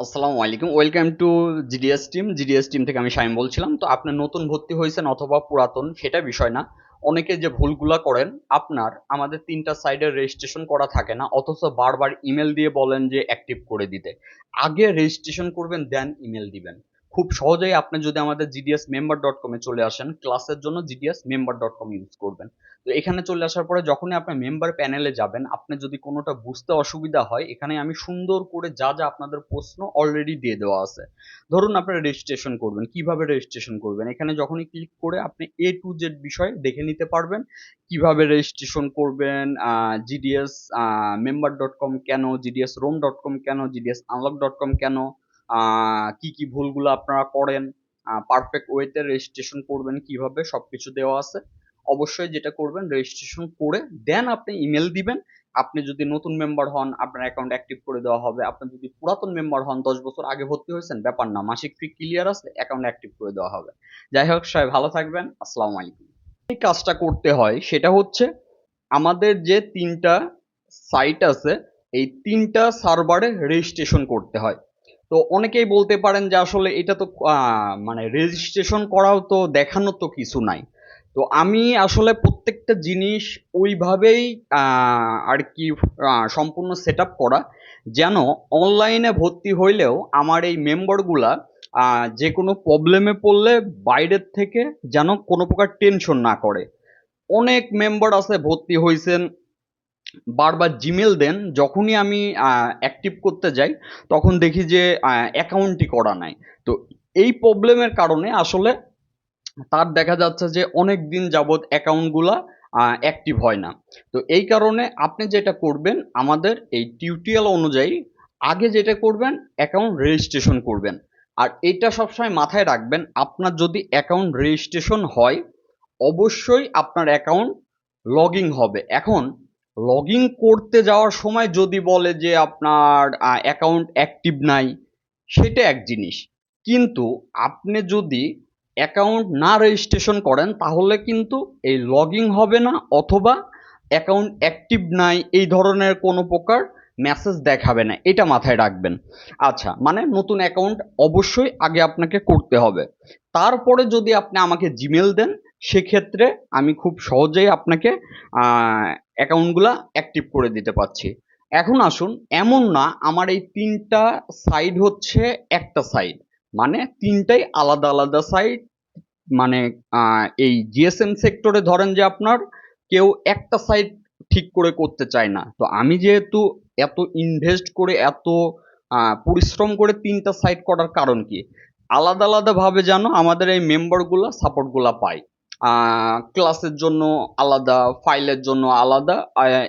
আসসালামু আলাইকুম। Welcome to GDS team GDS team থেকে আমি সাইম বলছিলাম। তো আপনি নতুন ভর্তি হয়েছেন অথবা পুরাতন, সেটা বিষয় না। অনেকে যে ভুলগুলা করেন, আপনার আমাদের তিনটা সাইডের রেজিস্ট্রেশন করা থাকে না। অথচ বারবার ইমেল দিয়ে বলেন যে অ্যাক্টিভ করে দিতে। আগে রেজিস্ট্রেশন করবেন দেন ইমেল দিবেন। খুব সহজেই আপনি যদি আমাদের জিডিএস মেম্বার ডট কমে চলে আসেন ক্লাসের জন্য GDS member dot com use করবেন। তো এখানে চলে আসার পরে যখনই আপনি মেম্বার প্যানেলে যাবেন, আপনি যদি কোনোটা বুঝতে অসুবিধা হয়, এখানে আমি সুন্দর করে যা যা আপনাদের প্রশ্ন অলরেডি দিয়ে দেওয়া আছে। ধরুন আপনারা রেজিস্ট্রেশন করবেন, কীভাবে রেজিস্ট্রেশন করবেন? এখানে যখনই ক্লিক করে আপনি এ টু জেড বিষয় দেখে নিতে পারবেন, কীভাবে রেজিস্ট্রেশন করবেন জিডিএস মেম্বার ডট কম কেন জিডিএস রোম ডট কম কেন জিডিএস আনলক ডট কম কেন কি কি ভুলগুলো আপনারা করেন পারফেক্ট ওয়েতে রেজিস্ট্রেশন করবেন কীভাবে, সবকিছু দেওয়া আছে। অবশ্যই যেটা করবেন রেজিস্ট্রেশন করে দেন আপনি ইমেল দিবেন। আপনি যদি নতুন মেম্বার হন, আপনার অ্যাকাউন্ট অ্যাক্টিভ করে দেওয়া হবে। আপনি যদি পুরাতন মেম্বার হন, দশ বছর আগে ভর্তি হয়েছেন, ব্যাপার না, মাসিক ফি ক্লিয়ার আছে অ্যাকাউন্ট অ্যাক্টিভ করে দেওয়া হবে। যাই হোক, সবাই ভালো থাকবেন, আসসালামু আলাইকুম। এই কাজটা করতে হয়, সেটা হচ্ছে আমাদের যে তিনটা সাইট আছে, এই তিনটা সার্ভারে রেজিস্ট্রেশন করতে হয়। তো অনেকেই বলতে পারেন যে আসলে এটা তো মানে রেজিস্ট্রেশন করাও তো দেখানোর তো কিছু নাই। তো আমি আসলে প্রত্যেকটা জিনিস ওইভাবেই আর কি সম্পূর্ণ সেট করা। যেন অনলাইনে ভর্তি হইলেও আমার এই মেম্বারগুলা যে কোনো প্রবলেমে পড়লে বাইরের থেকে যেন কোনো প্রকার টেনশন না করে। অনেক মেম্বার আছে ভর্তি হয়েছেন বারবার জিমেল দেন, যখনই আমি অ্যাক্টিভ করতে যাই, তখন দেখি যে অ্যাকাউন্টই করা নাই। তো এই প্রবলেমের কারণে আসলে তার দেখা যাচ্ছে যে, অনেক দিন যাবৎ অ্যাকাউন্টগুলা অ্যাক্টিভ হয় না। তো এই কারণে আপনি যেটা করবেন, আমাদের এই টিউটোরিয়াল অনুযায়ী আগে যেটা করবেন অ্যাকাউন্ট রেজিস্ট্রেশন করবেন। আর এটা সবসময় মাথায় রাখবেন, আপনার যদি অ্যাকাউন্ট রেজিস্ট্রেশন হয়, অবশ্যই আপনার অ্যাকাউন্ট লগইন হবে। এখন লগইন করতে যাওয়ার সময় যদি বলে যে আপনার অ্যাকাউন্ট অ্যাক্টিভ নাই, সেটা এক জিনিস। কিন্তু আপনি যদি অ্যাকাউন্ট না রেজিস্ট্রেশন করেন, তাহলে কিন্তু এই লগইন হবে না অথবা অ্যাকাউন্ট অ্যাক্টিভ নাই, এই ধরনের কোনো প্রকার মেসেজ দেখাবে না। এটা মাথায় রাখবেন। আচ্ছা মানে নতুন অ্যাকাউন্ট অবশ্যই আগে আপনাকে করতে হবে। তারপরে যদি আপনি আমাকে জিমেল দেন সেক্ষেত্রে আমি খুব সহজেই আপনাকে অ্যাকাউন্টগুলো অ্যাক্টিভ করে দিতে পারছি। এখন আসুন, এমন না, আমার এই তিনটা সাইড হচ্ছে একটা সাইড মানে তিনটাই আলাদা আলাদা সাইড মানে এই জিএসএম সেক্টরে ধরেন যে আপনার কেউ একটা সাইড ঠিক করে করতে চায় না। তো আমি যেহেতু এত ইনভেস্ট করে, এত পরিশ্রম করে তিনটা সাইট করার কারণ কি? আলাদা আলাদাভাবে যেন আমাদের এই মেম্বারগুলো সাপোর্টগুলো পায়। ক্লাসের জন্য আলাদা ফাইলের জন্য আলাদা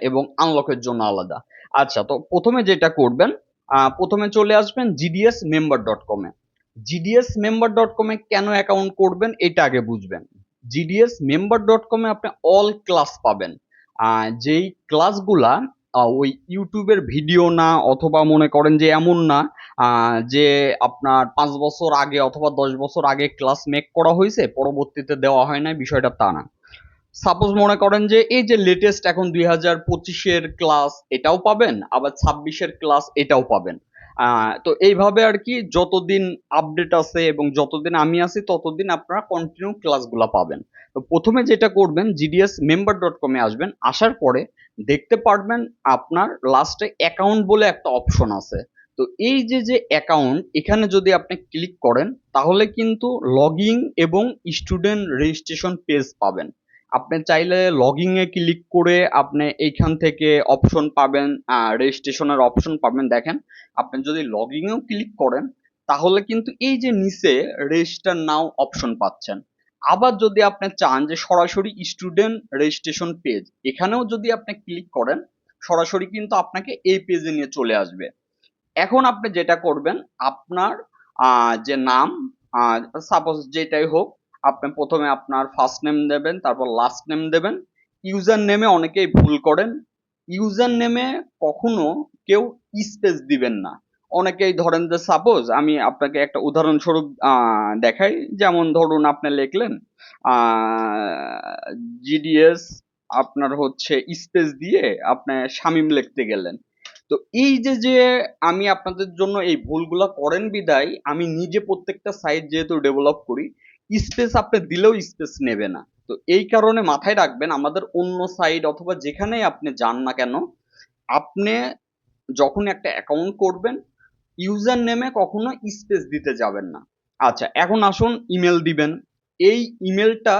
এবং আনলকের জন্য আলাদা। আচ্ছা তো প্রথমে যেটা করবেন প্রথমে চলে আসবেন জিডিএস মেম্বার ডট কমে জিডিএস মেম্বার ডট কমে কেন অ্যাকাউন্ট করবেন, এটা আগে বুঝবেন। জিডিএস মেম্বার ডট কমে আপনি অল ক্লাস পাবেন। যেই ক্লাসগুলা ওই ইউটিউবের ভিডিও না অথবা মনে করেন যে এমন না যে আপনার পাঁচ বছর আগে অথবা দশ বছর আগে ক্লাস মেক করা হয়েছে, পরবর্তীতে দেওয়া হয় না বিষয়টা তা না। সাপোজ মনে করেন যে এই যে লেটেস্ট এখন দুই হাজার পঁচিশের ক্লাস এটাও পাবেন, আবার ছাব্বিশের ক্লাস এটাও পাবেন। তো এইভাবে আর কি যতদিন আপডেট আছে এবং যতদিন আমি আছি, ততদিন আপনারা কন্টিনিউ ক্লাসগুলো পাবেন। তো প্রথমে যেটা করবেন জিডিএস মেম্বার ডট কমে আসবেন, আসার পরে দেখতে পারবেন আপনার লাস্টে অ্যাকাউন্ট বলে একটা অপশন আছে। তো এই যে যে অ্যাকাউন্ট এখানে যদি আপনি ক্লিক করেন, তাহলে কিন্তু লগইন এবং স্টুডেন্ট রেজিস্ট্রেশন পেজ পাবেন। আপনি চাইলে এ ক্লিক করে আপনি এইখান থেকে অপশন পাবেন রেজিস্ট্রেশনের অপশন পাবেন। দেখেন, আপনি যদি লগইনেও ক্লিক করেন, তাহলে কিন্তু এই যে নিচে রেজিস্টার নাও অপশন পাচ্ছেন। আবার যদি আপনি চান যে সরাসরি স্টুডেন্ট রেজিস্ট্রেশন পেজ এখানেও যদি আপনি ক্লিক করেন, সরাসরি কিন্তু আপনাকে এই পেজে নিয়ে চলে আসবে। এখন আপনি যেটা করবেন, আপনার যে নাম সাপোজ যেটাই হোক, আপনি প্রথমে আপনার ফার্স্ট নেম দেবেন, তারপর লাস্ট নেম দেবেন। ইউজার নেমে অনেকেই ভুল করেন। ইউজার নেমে কখনো কেউ স্পেস দিবেন না। অনেকেই ধরেন যে সাপোজ আমি আপনাকে একটা উদাহরণস্বরূপ দেখাই। যেমন ধরুন আপনি লিখলেন জিডিএস আপনার হচ্ছে স্পেস দিয়ে আপনি শামিম লিখতে গেলেন। তো এই যে যে আমি আপনাদের জন্য এই ভুলগুলা করেন বিদায়, আমি নিজে প্রত্যেকটা সাইট যেহেতু ডেভেলপ করি স্পেস আপনি দিলেও স্পেস নেবে না। তো এই কারণে মাথায় রাখবেন, আমাদের অন্য সাইট অথবা যেখানেই আপনি যান না কেন, আপনি যখন একটা অ্যাকাউন্ট করবেন ইউজার নেমে কখনো স্পেস দিতে যাবেন না। আচ্ছা এখন আসুন ইমেল দিবেন। এই ইমেলটা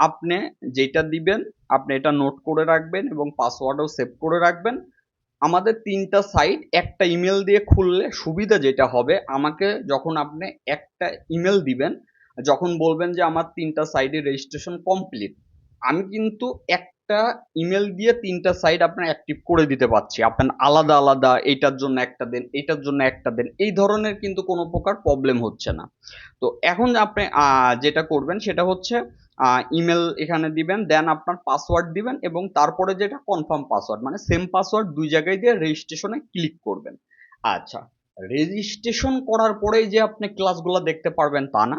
আপনি যেটা দিবেন, আপনি এটা নোট করে রাখবেন এবং পাসওয়ার্ডও সেভ করে রাখবেন। আমাদের তিনটা সাইট, একটা ইমেল দিয়ে খুললে সুবিধা যেটা হবে, আমাকে যখন আপনি একটা ইমেল দিবেন, যখন বলবেন যে আমার তিনটা সাইডে রেজিস্ট্রেশন কমপ্লিট, আমি কিন্তু একটা ইমেল দিয়ে তিনটা সাইট আপনার অ্যাক্টিভ করে দিতে পারছি। আপনার আলাদা আলাদা এইটার জন্য একটা দেন এইটার জন্য একটা দেন, এই ধরনের কিন্তু কোনো প্রকার প্রবলেম হচ্ছে না। তো এখন আপনি যেটা করবেন সেটা হচ্ছে ইমেল এখানে দিবেন দেন আপনার পাসওয়ার্ড দিবেন এবং তারপরে যেটা কনফার্ম পাসওয়ার্ড মানে সেম পাসওয়ার্ড দুই জায়গায় দিয়ে রেজিস্ট্রেশনে ক্লিক করবেন। আচ্ছা রেজিস্ট্রেশন করার পরেই যে আপনি ক্লাসগুলো দেখতে পারবেন তা না।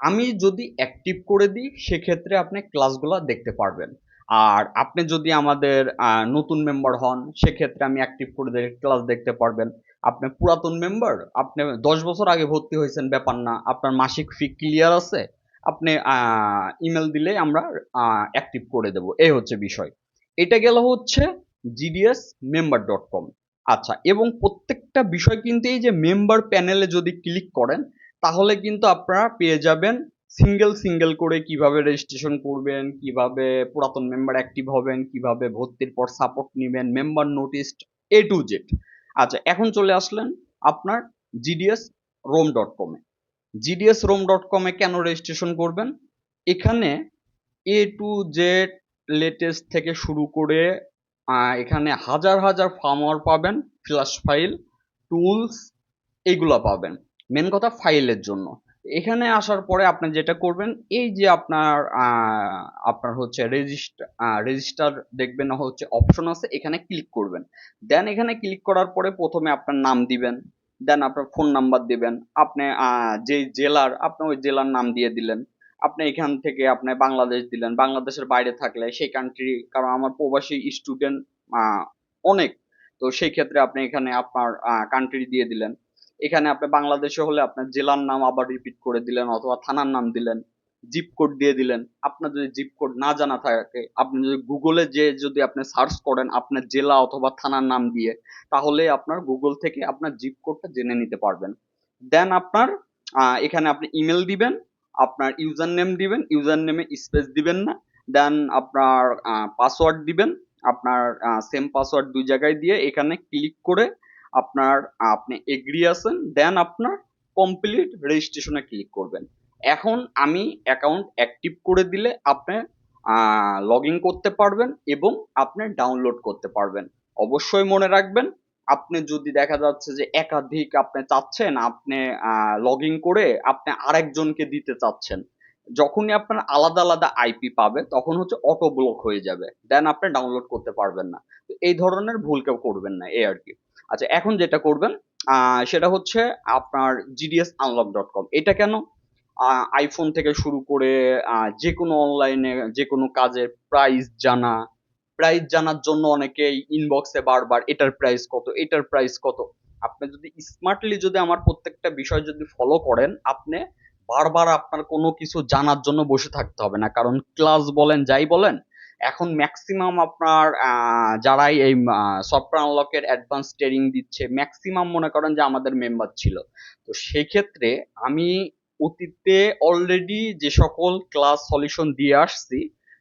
আমি যদি অ্যাক্টিভ করে দিই, সেক্ষেত্রে আপনি ক্লাসগুলো দেখতে পারবেন। আর আপনি যদি আমাদের নতুন মেম্বার হন, সেক্ষেত্রে আমি অ্যাক্টিভ করে ক্লাস দেখতে পারবেন। আপনি পুরাতন মেম্বার আপনি দশ বছর আগে ভর্তি হয়েছেন, ব্যাপার না। আপনার মাসিক ফি ক্লিয়ার আছে। আপনি ইমেল দিলে আমরা অ্যাক্টিভ করে দেব। এই হচ্ছে বিষয়। এটা গেল হচ্ছে জিডিএস মেম্বার ডট কম আচ্ছা এবং প্রত্যেকটা বিষয় কিন্তু এই যে মেম্বার প্যানেলে যদি ক্লিক করেন, তাহলে কিন্তু আপনারা পেয়ে যাবেন সিঙ্গেল সিঙ্গেল করে কীভাবে রেজিস্ট্রেশন করবেন, কীভাবে পুরাতন মেম্বার অ্যাক্টিভ হবেন, কীভাবে ভর্তির পর সাপোর্ট নেবেন member notice A to Z আচ্ছা এখন চলে আসলেন আপনার জিডিএস রোম ডট কমে জিডিএস রোম ডট কমে কেন রেজিস্ট্রেশন করবেন? এখানে এ টু জেড লেটেস্ট থেকে শুরু করে এখানে হাজার হাজার ফার্মার পাবেন ফ্ল্যাশ ফাইল টুলস এইগুলো পাবেন। মেন কথা ফাইলের জন্য। এখানে আসার পরে আপনি যেটা করবেন, এই যে আপনার আপনার হচ্ছে রেজিস্টার রেজিস্টার দেখবেন হচ্ছে অপশন আছে, এখানে ক্লিক করবেন। দেন এখানে ক্লিক করার পরে প্রথমে আপনার নাম দিবেন দেন আপনার ফোন নাম্বার দিবেন। আপনি যেই জেলার, আপনি ওই জেলার নাম দিয়ে দিলেন। আপনি এখান থেকে আপনি বাংলাদেশ দিলেন। বাংলাদেশের বাইরে থাকলে সেই কান্ট্রি কারণ আমার প্রবাসী স্টুডেন্ট অনেক। তো সেই ক্ষেত্রে আপনি এখানে আপনার কান্ট্রি দিয়ে দিলেন। এখানে আপনি বাংলাদেশে হলে আপনার জেলার নাম আবার রিপিট করে দিলেন অথবা থানার নাম দিলেন জিপ কোড দিয়ে দিলেন। আপনার যদি জিপ কোড না জানা থাকে, আপনি যদি গুগলে যে যদি আপনি সার্চ করেন আপনার জেলা অথবা থানার নাম দিয়ে, তাহলে আপনার গুগল থেকে আপনার জিপ কোডটা জেনে নিতে পারবেন। দেন আপনার এখানে আপনি ইমেল দিবেন, আপনার ইউজার নেম দিবেন ইউজার নেমে স্পেস দিবেন না। দেন আপনার পাসওয়ার্ড দিবেন, আপনার সেম পাসওয়ার্ড দুই জায়গায় দিয়ে এখানে ক্লিক করে আপনার, আপনি এগ্রি আছেন দেন আপনার কমপ্লিট রেজিস্ট্রেশনে ক্লিক করবেন। এখন আমি অ্যাকাউন্ট অ্যাক্টিভ করে দিলে আপনি লগ ইন করতে পারবেন এবং আপনি ডাউনলোড করতে পারবেন। অবশ্যই মনে রাখবেন, আপনি যদি দেখা যাচ্ছে যে একাধিক আপনি চাচ্ছেন, আপনি লগ ইন করে আপনি আরেকজনকে দিতে চাচ্ছেন, যখনই আপনার আলাদা আলাদা আইপি পাবে, তখন হচ্ছে অটো ব্লক হয়ে যাবে দেন আপনি ডাউনলোড করতে পারবেন না। এই ধরনের ভুল কেউ করবেন না, এই আর কি। আচ্ছা এখন যেটা করবেন সেটা হচ্ছে আপনার জিডিএস আনলক ডট কম এটা কেন? আইফোন থেকে শুরু করে যে কোনো অনলাইনে যে কোনো কাজের প্রাইস জানা প্রাইস জানার জন্য অনেকেই ইনবক্সে বারবার, এটার প্রাইস কত, এটার প্রাইস কত। আপনি যদি স্মার্টলি যদি আমার প্রত্যেকটা বিষয় যদি ফলো করেন, আপনি বারবার আপনার কোনো কিছু জানার জন্য বসে থাকতে হবে না। কারণ ক্লাস বলেন, যাই বলেন এখন ম্যাক্সিমাম আপনার যারাই এই সফটওয়্যার আনলকের অ্যাডভান্স ট্রেনিং দিচ্ছে ম্যাক্সিমাম মনে করেন যে আমাদের মেম্বার ছিল। তো সেই ক্ষেত্রে আমি অতীতে অলরেডি যে সকল ক্লাস সলিউশন দিয়ে আসছি,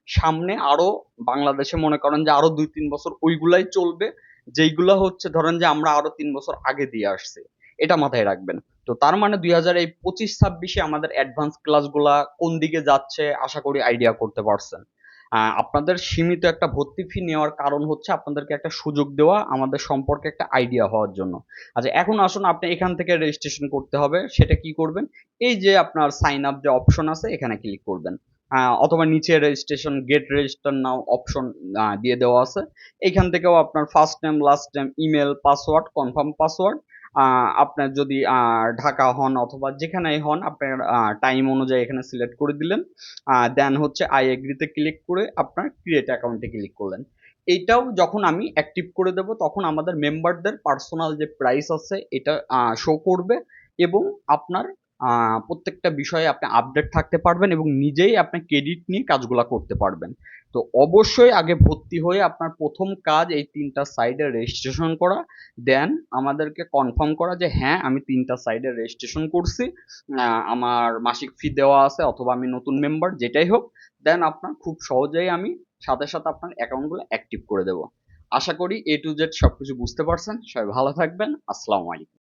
সামনে আরও বাংলাদেশে মনে করেন যে আরও দুই তিন বছর ওইগুলাই চলবে, যেইগুলা হচ্ছে ধরেন যে আমরা আরও তিন বছর আগে দিয়ে আসছি। এটা মাথায় রাখবেন। তো তার মানে দুই হাজার এই পঁচিশ ছাব্বিশে আমাদের অ্যাডভান্স ক্লাসগুলা কোন দিকে যাচ্ছে, আশা করি আইডিয়া করতে পারছেন। আপনাদের সীমিত একটা ভর্তি ফি নেওয়ার কারণ হচ্ছে আপনাদেরকে একটা সুযোগ দেওয়া, আমাদের সম্পর্কে একটা আইডিয়া হওয়ার জন্য। আচ্ছা এখন আসুন আপনি এখান থেকে রেজিস্ট্রেশন করতে হবে, সেটা কি করবেন? এই যে আপনার সাইন আপ যে অপশন আছে, এখানে ক্লিক করবেন। অথবা নিচে registration get register now option দিয়ে দেওয়া আছে। এখান থেকেও আপনার first name last name email password confirm password আপনার যদি ঢাকা হন অথবা যেখানেই হন, আপনার টাইম অনুযায়ী এখানে সিলেক্ট করে দিলেন। দেন হচ্ছে আই এগ্রিতে ক্লিক করে আপনার ক্রিয়েট অ্যাকাউন্টে ক্লিক করলেন। এইটাও যখন আমি অ্যাক্টিভ করে দেব, তখন আমাদের মেম্বারদের পার্সোনাল যে প্রাইস আছে, এটা শো করবে এবং আপনার প্রত্যেকটা বিষয়ে আপনি আপডেট থাকতে পারবেন এবং নিজেই আপনি ক্রেডিট নিয়ে কাজগুলা করতে পারবেন। তো অবশ্যই আগে ভর্তি হয়ে আপনার প্রথম কাজ এই তিনটা সাইডে রেজিস্ট্রেশন করা। দেন আমাদেরকে কনফার্ম করা যে হ্যাঁ আমি তিনটা সাইডে রেজিস্ট্রেশন করছি। আমার মাসিক ফি দেওয়া আছে অথবা আমি নতুন মেম্বার যেটাই হোক। দেন আপনার খুব সহজেই আমি সাথে সাথে আপনার অ্যাকাউন্টগুলো অ্যাক্টিভ করে দেবো। আশা করি এ টু জেড সবকিছু বুঝতে পারছেন। সবাই ভালো থাকবেন। আসসালামু আলাইকুম।